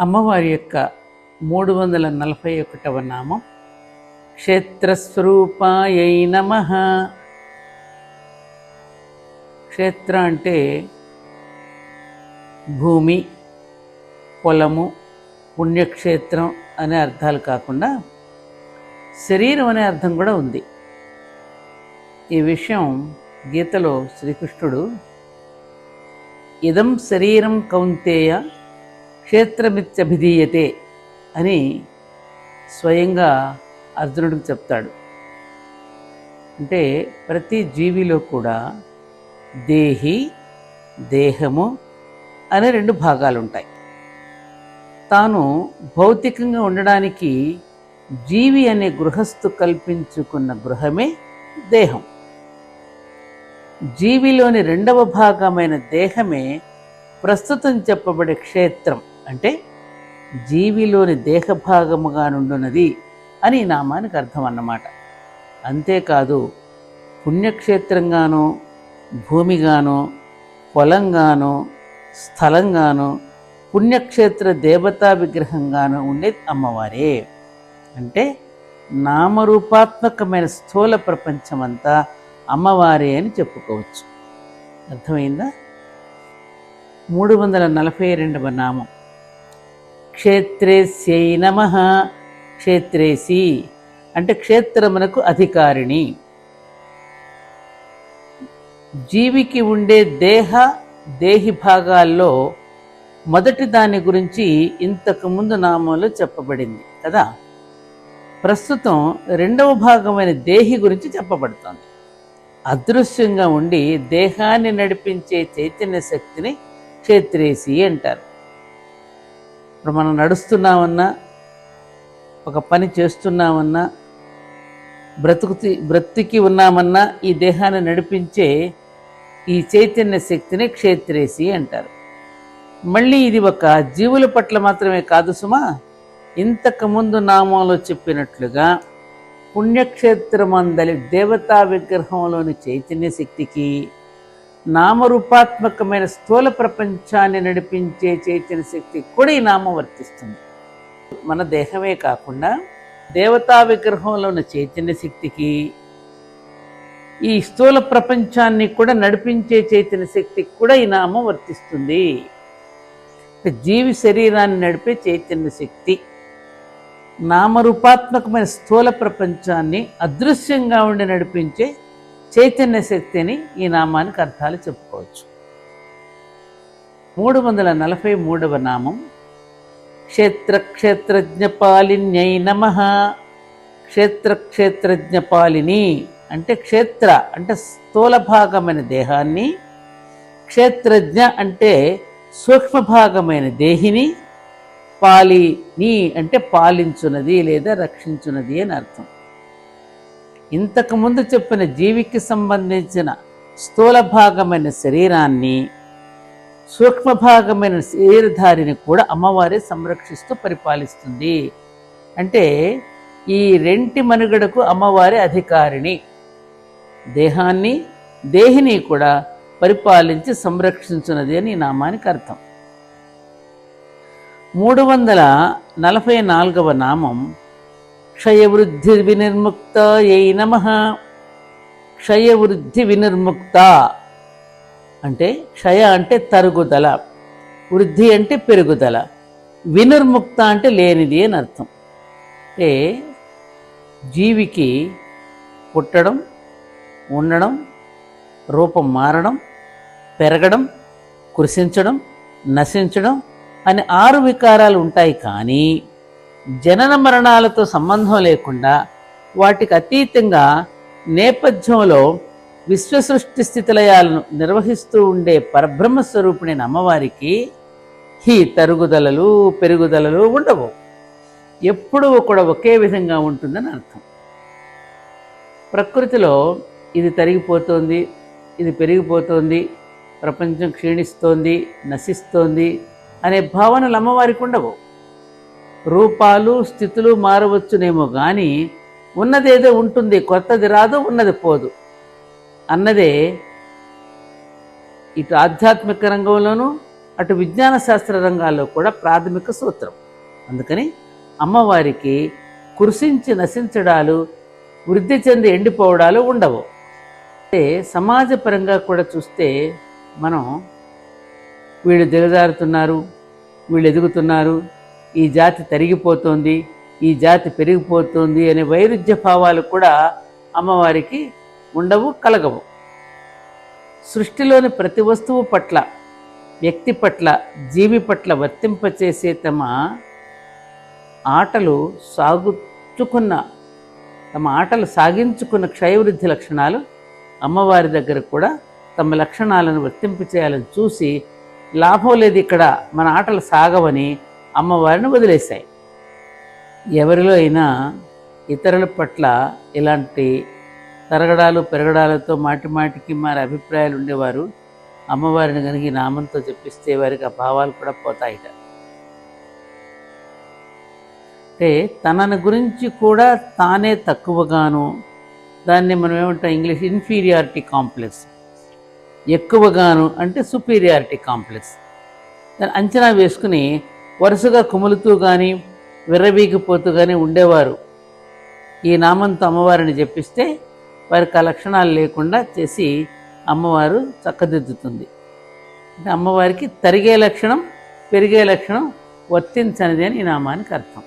అమ్మవారి యొక్క మూడు వందల నలభై ఒకటవ నామం. క్షేత్రస్వరూపాయై నమ. క్షేత్ర అంటే భూమి పొలము పుణ్యక్షేత్రం అనే అర్థాలు కాకుండా శరీరం అనే అర్థం కూడా ఉంది. ఈ విషయం గీతలో శ్రీకృష్ణుడు ఇదం శరీరం కౌంతేయ క్షేత్రమిత్యభిధీయతే అని స్వయంగా అర్జునుడికి చెప్తాడు. అంటే ప్రతి జీవిలో కూడా దేహి దేహము అనే రెండు భాగాలు ఉంటాయి తాను భౌతికంగా ఉండడానికి జీవి అనే గృహస్థు కల్పించుకున్న గృహమే దేహం. జీవిలోని రెండవ భాగమైన దేహమే ప్రస్తుతం చెప్పబడే క్షేత్రం. అంటే జీవిలోని దేహభాగముగా నుండున్నది అని ఈ నామానికి అర్థం అన్నమాట. అంతేకాదు పుణ్యక్షేత్రంగానో భూమిగానో పొలంగానో స్థలంగానో పుణ్యక్షేత్ర దేవతా విగ్రహంగానో ఉండేది అమ్మవారే. అంటే నామరూపాత్మకమైన స్థూల ప్రపంచమంతా అమ్మవారే అని చెప్పుకోవచ్చు. అర్థమైందా? మూడు వందల నలభై రెండవ నామం. క్షేత్రేస్యై నమ. క్షేత్రేసి అంటే క్షేత్రమునకు అధికారిణి. జీవికి ఉండే దేహ దేహి భాగాల్లో మొదటి దాని గురించి ఇంతకు ముందు నామంలో చెప్పబడింది కదా? ప్రస్తుతం రెండవ భాగమైన దేహి గురించి చెప్పబడుతోంది. అదృశ్యంగా ఉండి దేహాన్ని నడిపించే చైతన్య శక్తిని క్షేత్రేసి అంటారు. ఇప్పుడు మనం నడుస్తున్నామన్నా ఒక పని చేస్తున్నామన్నా బ్రతుకుతి బ్రతికి ఉన్నామన్నా ఈ దేహాన్ని నడిపించే ఈ చైతన్య శక్తిని క్షేత్రేసి అంటారు. మళ్ళీ ఇది ఒక జీవుల పట్ల మాత్రమే కాదు సుమా ఇంతకు ముందు నామంలో చెప్పినట్లుగా పుణ్యక్షేత్రమందలి దేవతా విగ్రహంలోని చైతన్య శక్తికి నామరూపాత్మకమైన స్థూల ప్రపంచాన్ని నడిపించే చైతన్య శక్తి కూడా ఈ నామం వర్తిస్తుంది. మన దేహమే కాకుండా దేవతా విగ్రహంలో ఉన్న చైతన్య శక్తికి ఈ స్థూల ప్రపంచాన్ని కూడా నడిపించే చైతన్య శక్తికి కూడా ఈ నామం వర్తిస్తుంది. జీవి శరీరాన్ని నడిపే చైతన్య శక్తి నామరూపాత్మకమైన స్థూల ప్రపంచాన్ని అదృశ్యంగా ఉండి నడిపించే చైతన్య శక్తిని ఈ నామానికి అర్థాలు చెప్పుకోవచ్చు. మూడు వందల నలభై మూడవ నామం. క్షేత్ర నమ. క్షేత్ర అంటే క్షేత్ర అంటే స్థూల భాగమైన దేహాన్ని. క్షేత్రజ్ఞ అంటే సూక్ష్మ భాగమైన దేహిని. పాలిని అంటే పాలించున్నది లేదా రక్షించున్నది అని అర్థం. ఇంతకుముందు చెప్పిన జీవికి సంబంధించిన స్థూల భాగమైన శరీరాన్ని సూక్ష్మ భాగమైన శరీరధారిని కూడా అమ్మవారే సంరక్షిస్తూ పరిపాలిస్తుంది. అంటే ఈ రెంటి మనుగడకు అమ్మవారి అధికారిని దేహాన్ని దేహిని కూడా పరిపాలించి సంరక్షించున్నది అని ఈ నామానికి అర్థం. మూడు వందల నలభై నాలుగవ నామం క్షయవృద్ధి వినిర్ముక్త ఏ నమ. క్షయవృద్ధి వినిర్ముక్త అంటే క్షయ అంటే తరుగుదల వృద్ధి అంటే పెరుగుదల వినిర్ముక్త అంటే లేనిది అని అర్థం. అంటే జీవికి పుట్టడం ఉండడం రూపం మారడం పెరగడం కృషించడం నశించడం అనే ఆరు వికారాలు ఉంటాయి కానీ జనన మరణాలతో సంబంధం లేకుండా వాటికి అతీతంగా నేపథ్యంలో విశ్వసృష్టి స్థితిలయాలను నిర్వహిస్తూ ఉండే పరబ్రహ్మ స్వరూపిణైన అమ్మవారికి ఈ తరుగుదలలు పెరుగుదలలు ఉండవు. ఎప్పుడూ కూడా ఒకే విధంగా ఉంటుందని అర్థం. ప్రకృతిలో ఇది తరిగిపోతోంది ఇది పెరిగిపోతోంది ప్రపంచం క్షీణిస్తోంది నశిస్తోంది అనే భావనలు అమ్మవారికి ఉండవు. రూపాలు స్థితులు మారవచ్చునేమో కానీ ఉన్నదేదో ఉంటుంది. కొత్తది రాదు ఉన్నది పోదు. అన్నదే ఇటు ఆధ్యాత్మిక రంగంలోనూ అటు విజ్ఞాన శాస్త్ర రంగాల్లో కూడా ప్రాథమిక సూత్రం. అందుకని అమ్మవారికి కృషించి నశించడాలు వృద్ధి చెంది ఎండిపోవడాలు ఉండవు. అంటే సమాజపరంగా కూడా చూస్తే మనం వీళ్ళు దిగజారుతున్నారు వీళ్ళు ఎదుగుతున్నారు ఈ జాతి తరిగిపోతుంది ఈ జాతి పెరిగిపోతుంది అనే వైరుధ్య భావాలు కూడా అమ్మవారికి ఉండవు కలగవు. సృష్టిలోని ప్రతి వస్తువు పట్ల వ్యక్తి పట్ల జీవి పట్ల వర్తింపచేసే తమ ఆటలు సాగుచుకున్న తమ ఆటలు సాగించుకున్న క్షయవృద్ధి లక్షణాలు అమ్మవారి దగ్గర కూడా తమ లక్షణాలను వర్తింప చేయాలని చూసి లాభం లేదు ఇక్కడ మన ఆటలు సాగవని అమ్మవారిని వదిలేశాయి. ఎవరిలో అయినా ఇతరుల పట్ల ఇలాంటి తరగడాలు పెరగడాలతో మాటి మాటికి మరి అభిప్రాయాలు ఉండేవారు. అమ్మవారిని కనుక నామంతో చెప్పిస్తే వారికి ఆ భావాలు కూడా పోతాయిట. అంటే తనని గురించి కూడా తానే తక్కువగాను దాన్ని మనం ఏమంటాం ఇంగ్లీష్ ఇన్ఫీరియారిటీ కాంప్లెక్స్. ఎక్కువగాను అంటే సుపీరియారిటీ కాంప్లెక్స్. దాన్ని అంచనా వేసుకుని వరుసగా కుములుతూ కానీ విర్రబీకిపోతూ కానీ ఉండేవారు. ఈ నామంతో అమ్మవారిని చెప్పిస్తే వారికి ఆ లక్షణాలు లేకుండా చేసి అమ్మవారు చక్కదిద్దుతుంది. అంటే అమ్మవారికి తరిగే లక్షణం పెరిగే లక్షణం వర్తించనిది అని ఈ నామానికి అర్థం.